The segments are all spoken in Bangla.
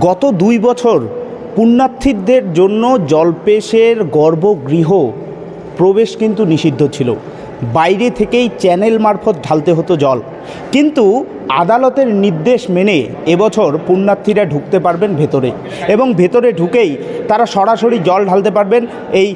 গত দুই বছর পুণ্যার্থীদের জন্য জলপেশের গর্ভগৃহ প্রবেশ কিন্তু নিষিদ্ধ ছিল। বাইরে থেকেই চ্যানেল মারফত ঢালতে হতো জল। কিন্তু আদালতের নির্দেশ মেনে এবছর পুণ্যার্থীরা ঢুকতে পারবেন ভেতরে। এবং ভেতরে ঢুকেই তারা সরাসরি জল ঢালতে পারবেন এই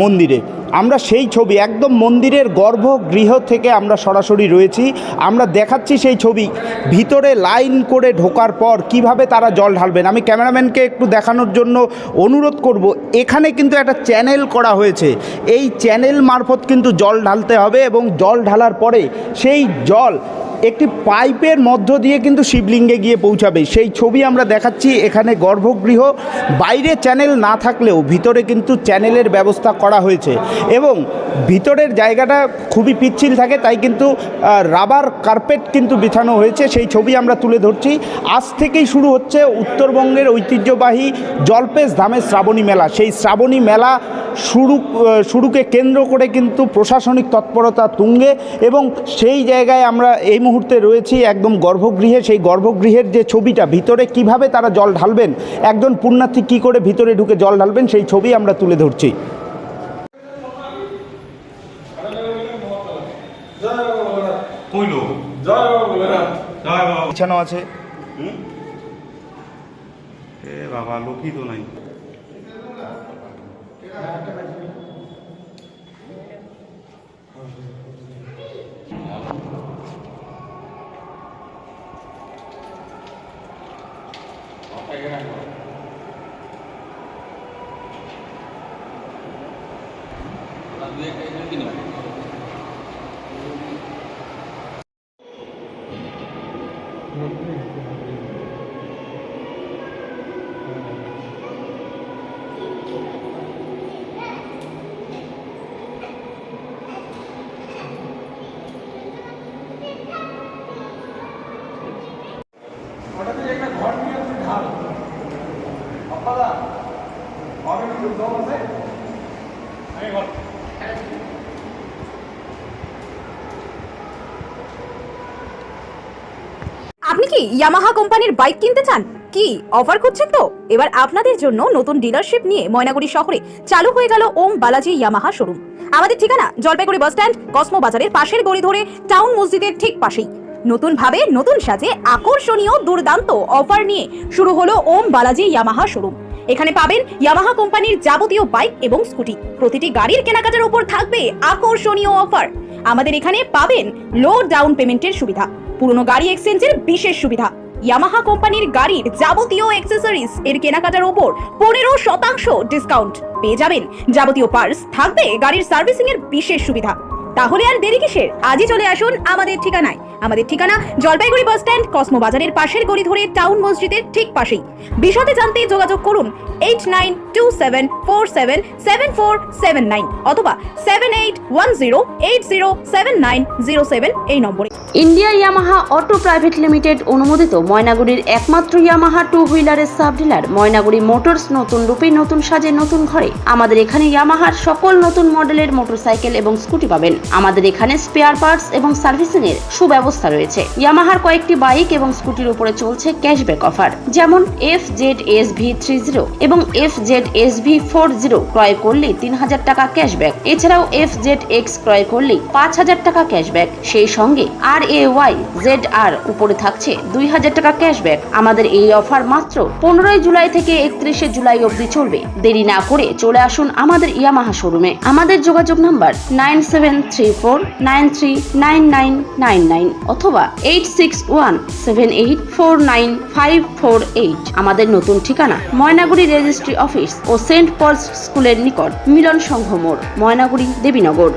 মন্দিরে। আমরা সেই ছবি, একদম মন্দিরের গর্ভগৃহ থেকে আমরা সরাসরি রয়েছি। আমরা দেখাচ্ছি সেই ছবি। ভিতরে লাইন করে ঢোকার পর কীভাবে তারা জল ঢালবেন? আমি ক্যামেরাম্যানকে একটু দেখানোর জন্য অনুরোধ করব। এখানে কিন্তু একটা চ্যানেল করা হয়েছে। এই চ্যানেল মারফত কিন্তু জল ঢালতে হবে এবং জল ঢালার পরে সেই জল একটি পাইপের মধ্য দিয়ে কিন্তু শিবলিঙ্গে গিয়ে পৌঁছাবে। সেই ছবি আমরা দেখাচ্ছি, এখানে গর্ভগৃহ, বাইরে চ্যানেল না থাকলেও ভিতরে কিন্তু চ্যানেলের ব্যবস্থা করা হয়েছে এবং ভিতরের জায়গাটা খুবই পিচ্ছিল থাকে, তাই কিন্তু রাবার কার্পেট কিন্তু বিছানো হয়েছে। সেই ছবি আমরা তুলে ধরছি। আজ থেকেই শুরু হচ্ছে উত্তরবঙ্গের ঐতিহ্যবাহী জলপেশ ধামের শ্রাবণী মেলা। সেই শ্রাবণী মেলা শুরু শুরুকে কেন্দ্র করে কিন্তু প্রশাসনিক তৎপরতা তুঙ্গে এবং সেই জায়গায় আমরা এই মুহূর্তে রয়েছি একদম গর্ভগৃহে। সেই গর্ভগৃহের যে ছবিটা ভিতরে কীভাবে তারা জল ঢালবেন একজন পুণ্যার্থী কী করে ভিতরে ঢুকে জল ঢালবেন সেই ছবি আমরা তুলে ধরছি। কইল জয় বাবা ভোলেনাথ জয় বাবা বিছানো আছে। এ বাবা লোকই তো নাই। Pegar agora, ande aqui Gracias. আপনি কি ইয়ামাহা কোম্পানির বাইক কিনতে চান? কি অফার খুঁজছেন তো? এবার আপনাদের জন্য নতুন ডিলারশিপ নিয়ে ময়নাগুড়ি শহরে চালু হয়ে গেল ওম বালাজি ইয়ামাহা শোরুম আমাদের ঠিকানা জলপাইগুড়ি বাস স্ট্যান্ড কসমো বাজারের পাশের গড়ি ধরে টাউন মসজিদের ঠিক পাশেই। নতুন ভাবে নতুন সাজে আকর্ষণীয় দুর্দান্ত অফার নিয়ে শুরু হলো ওম বালাজি ইয়ামাহা শোরুম এখানে পাবেন ইয়ামাহা কোম্পানির যাবতীয় বাইক এবং স্কুটি। প্রতিটি গাড়ির কেনাকাটার উপর থাকবে আকর্ষণীয় অফার। আমাদের এখানে পাবেন লো ডাউন পেমেন্টের সুবিধা, পুরনো গাড়ি এক্সচেঞ্জের বিশেষ সুবিধা। ইয়ামাহা কোম্পানির গাড়ির যাবতীয় অ্যাক্সেসরিজ এর কেনাকাটার উপর পনেরো শতাংশ ডিসকাউন্ট পেয়ে যাবেন। যাবতীয় পার্স থাকবে গাড়ির সার্ভিসিং এর বিশেষ সুবিধা। তাহলে আর দেরি কিসের? আজই চলে আসুন আমাদের ঠিকানায়। আমাদের ঠিকানা জলপাইগুড়ি বাস স্ট্যান্ড, কসমো বাজারের পাশের গড়ি ধরে টাউন মসজিদের ঠিক পাশেই। বিশদে জানতে যোগাযোগ করুন eight nine seven four seven seven four seven nine অথবা seven eight one zero eight zero seven nine zero seven এই নম্বরে। India Yamaha auto private limited অনুমোদিত ময়নাগুড়ির একমাত্র ইয়ামাহা টু হুইলারের সাব ডিলার ময়নাগুড়ি মোটরস নতুন রূপে নতুন সাজে নতুন ঘরে। আমাদের এখানে ইয়ামাহার সকল নতুন মডেলের মোটরসাইকেল এবং স্কুটি পাবেন। আমাদের এখানে স্পেয়ার পার্টস এবং সার্ভিসিং এর সুব্যবস্থা রয়েছে। ইয়ামাহার কয়েকটি বাইক এবং স্কুটির উপরে চলছে ক্যাশব্যাক অফার যেমন F Z S V three zero এবং F Z S V four zero ক্রয় করলে তিন হাজার টাকা ক্যাশব্যাক। এছাড়াও এফ জেড এক্স ক্রয় করলে পাঁচ হাজার টাকা ক্যাশব্যাক। সেই সঙ্গে আর এ ওয়াই জেড আর উপরে থাকছে দুই হাজার টাকা ক্যাশব্যাক। আমাদের এই অফার মাত্র পনেরোই জুলাই থেকে একত্রিশে জুলাই অবধি চলবে। দেরি না করে চলে আসুন আমাদের ইয়ামাহা শোরুমে। আমাদের যোগাযোগ number nine seven three four nine three nine nine nine nine অথবা eight six one seven eight four nine five four eight. আমাদের নতুন ঠিকানা ময়নাগুড়ি রেজিস্ট্রি অফিস। ও সেন্ট পলস স্কুলের নিকট মিলন সংঘ মোড় ময়নাগুড়ি দেবীনগর।